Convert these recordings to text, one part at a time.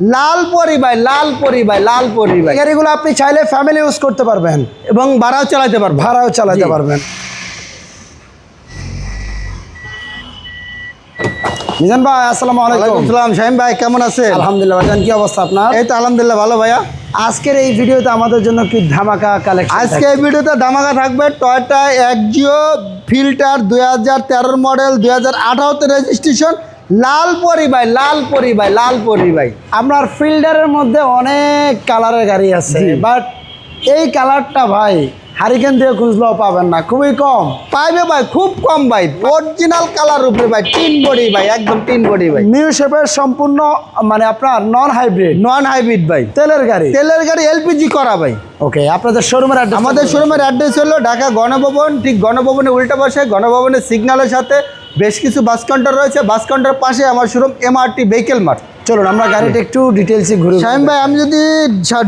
লাল পরি ভাই লাল পরি ভাই লাল পরি ভাই গাড়িগুলো আপনি চাইলে ফ্যামিলি ইউজ করতে পারবেন এবং ভাড়াও চালাতে পারব ভাড়াও চালাতে পারবেন। মিজান ভাই আসসালামু আলাইকুম। সালাম। শাহিম ভাই কেমন আছেন? আলহামদুলিল্লাহ ভাইজান কি অবস্থা আপনার? এই তো আলহামদুলিল্লাহ ভালো ভাইয়া। আজকের এই ভিডিওতে আমাদের জন্য কি ধামাকা কালেকশন আজকে এই ভিডিওতে ধামাকা থাকবে টয়টা একজিও ফিল্টার দুই হাজার মডেল দুই হাজার রেজিস্ট্রেশন লাল পরি ভাই লাল পরি ভাই লাল পরি ভাই। আপনার ফিল্ডারের মধ্যে অনেক কালারের গাড়ি আছে বাট এই কালারটা ভাই হারিকেন দিয়ে খুঁজলেও পাবেন না খুবই কম। পাইবে ভাই খুব কম ভাই অরিজিনাল কালার উপরে ভাই তিন বডি ভাই একদম তিন বডি ভাই। নিউ শেপের সম্পূর্ণ মানে আপনার নন হাইব্রিড নন হাইব্রিড ভাই। তেলের গাড়ি। তেলের গাড়ি এলপিজি করা ভাই। ওকে আপনাদের শোরুমের আমাদের শোরুমের অ্যাড্রেস হলো ঢাকা গণভবন ঠিক গণভবনে উল্টা বসে গণভবনের সিগন্যালের সাথে বেশ কিছু বাস কাউন্টার রয়েছে। বাস কাউন্টার পাশে আমার শোরুম এমআরটি ভেহিকেল মার্ট চলুন আমরা গাড়িটা একটু ডিটেলসে ঘুরে শাহিম ভাই আমি যদি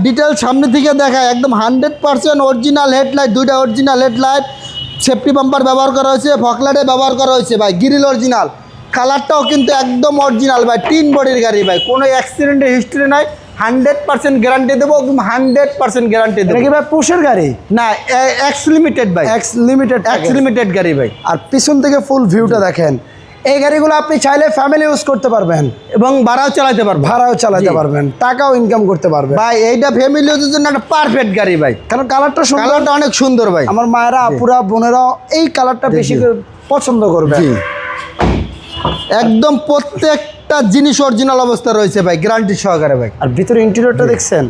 ডিটেল সামনে থেকে দেখাই একদম হান্ড্রেড পার্সেন্ট অরিজিনাল হেডলাইট দুইটা অরিজিনাল হেডলাইট সেফটি বাম্পার ব্যবহার করা হয়েছে ফকলাইটে ব্যবহার করা হয়েছে ভাই গ্রিল অরিজিনাল কালারটাও কিন্তু একদম অরিজিনাল ভাই তিন বডির গাড়ি ভাই কোনো অ্যাক্সিডেন্টের হিস্ট্রি নাই। হান্ড্রেড পার্সেন্ট গ্যারান্টি দেবো একদম হান্ড্রেড পার্সেন্ট গ্যারান্টি দেবো। কি ভাই পুশের গাড়ি? না এক্স লিমিটেড ভাই। এক্স লিমিটেড এক্স লিমিটেড গাড়ি ভাই। আর পিছন থেকে ফুল ভিউটা দেখেন। এই গাড়িগুলো আপনি চাইলে ফ্যামিলি ইউজ করতে পারবেন। এবং ভাড়াও চালাতে পারব ভাড়াও চালাতে পারবেন। টাকাও ইনকাম করতে পারবেন। ভাই এইটা ফ্যামিলি ইউজের জন্য একটা পারফেক্ট গাড়ি ভাই। কারণ কালারটা কালারটা অনেক সুন্দর ভাই। আমার মায়েরা আপুরা বোনেরাও এই কালারটা বেশি করে পছন্দ করবে। একদম প্রত্যেকটা জিনিস অরিজিনাল অবস্থা রয়েছে ভাই গ্যারান্টি সহকারে ভাই। আর ভিতরে ইন্টেরিয়রটা দেখছেন?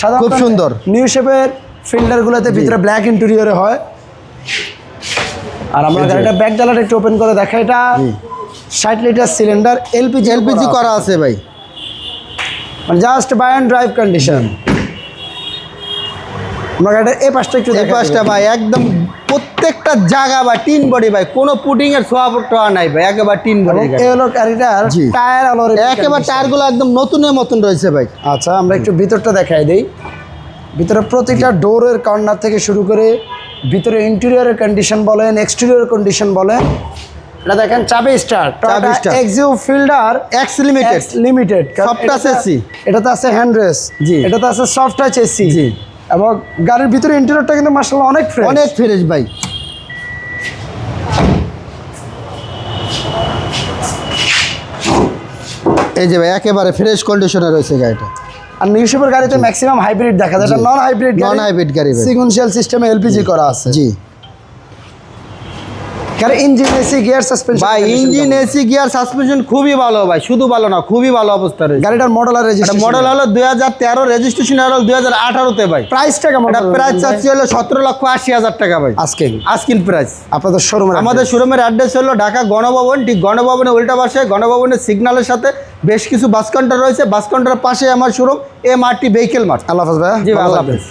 সাদা খুব সুন্দর। নিউ শেপের ফিল্ডারগুলোতে ভিতরে ব্ল্যাক ইন্টেরিয়রে হয়। আর আমরা। গাড়িটা ব্যাক ডালাটা একটু ওপেন করে দেখা এটা ষাট লিটার সিলিন্ডার এলপিজি এলপিজি করা আছে ভাই। Just buy and drive condition এই পাশটা একটু এই দেখা ভাই একদম প্রত্যেকটা জায়গা ভাই টিন বডি ভাই কোনো পুটিং এর ছোঁয়া টোয়া নাই ভাই একেবারে টিন বডি এই হলো গাড়িটার টায়ার আলোর একেবারে টায়ারগুলো একদম নতুনের মতন রয়েছে ভাই। আচ্ছা আমরা একটু ভিতরটা দেখাই দেই। ভিতরে প্রতিটা ডোরের কর্নার থেকে শুরু করে ভিতরে ইন্টেরিয়রের কন্ডিশন বলেন এক্সটেরিয়র কন্ডিশন বলেন এটা দেখেন চাবি স্টার চাবি start। Axio Fielder X limited limited Soft touch AC এটাতে আছে হ্যান্ড রেস জি। এটাতে আছে সফট টাচ এসি জি। এবং গাড়ির ভিতরে ইন্টেরিয়রটা কিন্তু মার্শাল অনেক ফ্রেশ অনেক ফ্রেশ ভাই। এই যে ভাই একেবারে ফ্রেশ কন্ডিশনে রয়েছে গাড়িটা। আর নিউশেপের গাড়িতে ম্যাক্সিমাম হাইব্রিড দেখা যায় এটা জি। নন হাইব্রিড গাড়ি সিগুনশিয়াল সিস্টেমে এলপিজি করা আছে। জি। গাড়ি ইঞ্জিন এসি গিয়ার সাসপেনশন ভাই ইঞ্জিন এসি গিয়ার সাসপেনশন খুবই ভালো ভাই শুধু ভালো না খুবই ভালো অবস্থা রয়েছে। গাড়িটার মডেল আর রেজিস্ট্রেশন মডেল হলো দুই হাজার তেরো রেজিস্ট্রেশন হলো দুই হাজার আঠারোতে ভাই। প্রাইসটা কেমন এটা প্রাইস চাচ্ছি হলো সতেরো লক্ষ আশি হাজার টাকা ভাই। আজকে আজকিন প্রাইস আপনাদের শোরুমে আমাদের শোরুমের অ্যাড্রেস হলো ঢাকা গণভবন ঠিক গণভবনের উল্টা পাশে গণভবনের সিগন্যালের সাথে বেশ কিছু বাস কাউন্টার রয়েছে। বাস কাউন্টারের পাশে আমার showroom M R T vehicle mart আল্লাহ হাফেজ ভাই জি আল্লাহ হাফেজ।